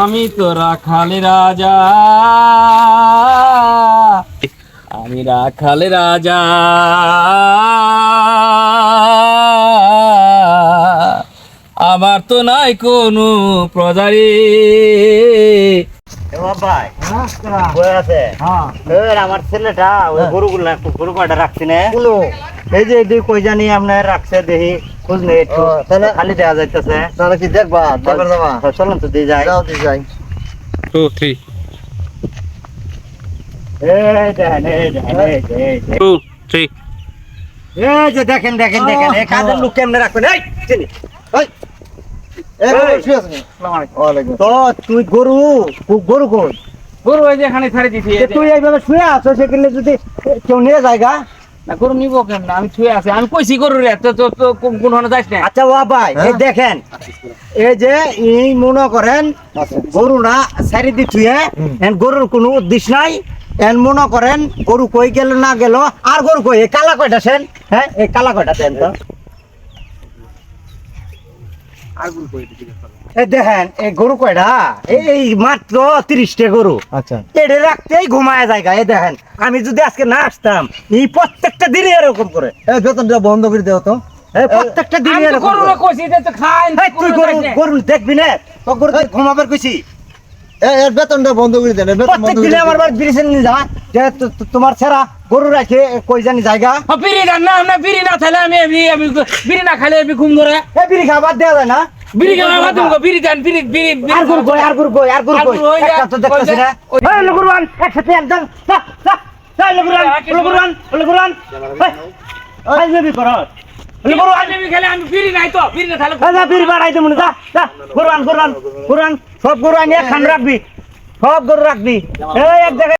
আমি তো রাখালে রাজা। আমি রাখালে রাজা। আমার তো নাই কোনো প্রজারে। ভাই বই আছে? আমার ছেলেটা ওই গরুগুলো একটু গরু কয়টা রাখছি না? এই যে কই জানি আপনার রাখছে দেখি। খোঁজ নেই একটু খালি দেওয়া যাইতেছে। তাহলে কি দেখবা? দেখবার যাবা। চলেন তো দিয়ে যাই। যাও দি যাই। টু থ্রি দেখেন দেখেন। টু থ্রি এই যে দেখেন দেখেন দেখেন এই কাজের লোক কেমনে রাখবেন? এই চিনি। এই। বাবা, এই। শুয়ে আছেন? ওয়ালাইকুম তো তুই গরু গরু কই? গরু ওই যে এখানে ছাড়ে দিছি তুই এইভাবে শুয়ে আছো সেখানে যদি কেউ নিয়ে জায়গা না গরু নিব কেন আমি ছুঁয়ে আছি। আমি কইছি গরু রে তো তো তো কোন হনে যাইস না? আচ্ছা ওয়া ভাই এই হ্যাঁ? দেখেন এই যে এই মনে করেন। গরু না সারি দি থুয়ে এন গরুর কোনো উদ্দেশ্য নাই। এন মনে করেন গরু কই গেল না গেল আর গরু কই? কালা কয়টা সেন? হ্যাঁ এই কালা কয়টা সেন তো? দেখেন এই গরু কয়টা? এই মাত্র তিরিশটা গরু। আচ্ছা। এটা রাখতেই ঘুমায় জায়গা এই দেখেন আমি যদি আজকে না আসতাম এই প্রত্যেকটা দিনে এরকম করে। এই বেতনটা বন্ধ করে দেওয়া তো। প্রত্যেকটা দিনে এরকম দেখবি না? তো গরু ঘুমাবার কইছি? এর বেতনটা বন্ধ করে দেন এর বেতন বন্ধ প্রত্যেক দিনে আমার বাড়ি নিয়ে যা। যে তোমার ছেড়া গরু রাখে কই জানি জায়গা। বিড়ি না না না বিড়ি না থালে আমি আমি আমি বিড়ি না খালে আমি ঘুম ধরে। এই বিড়ি খাবার দেওয়া যায় না। বিড়ি খাওয়া বাদ দেবো বিড়ি দেন বিড়ি বিড়ি আর গরু কই আর গরু কই আর গরু কই? ওই একটা তো দেখতেছি না। ওই লগুরান একসাথে একদম যা যা যা লগুরান লগুরান লগুরান এই বেবি সব গরু আনিয়ে খান রাখবি সব গরু রাখবি। এক জায়গায়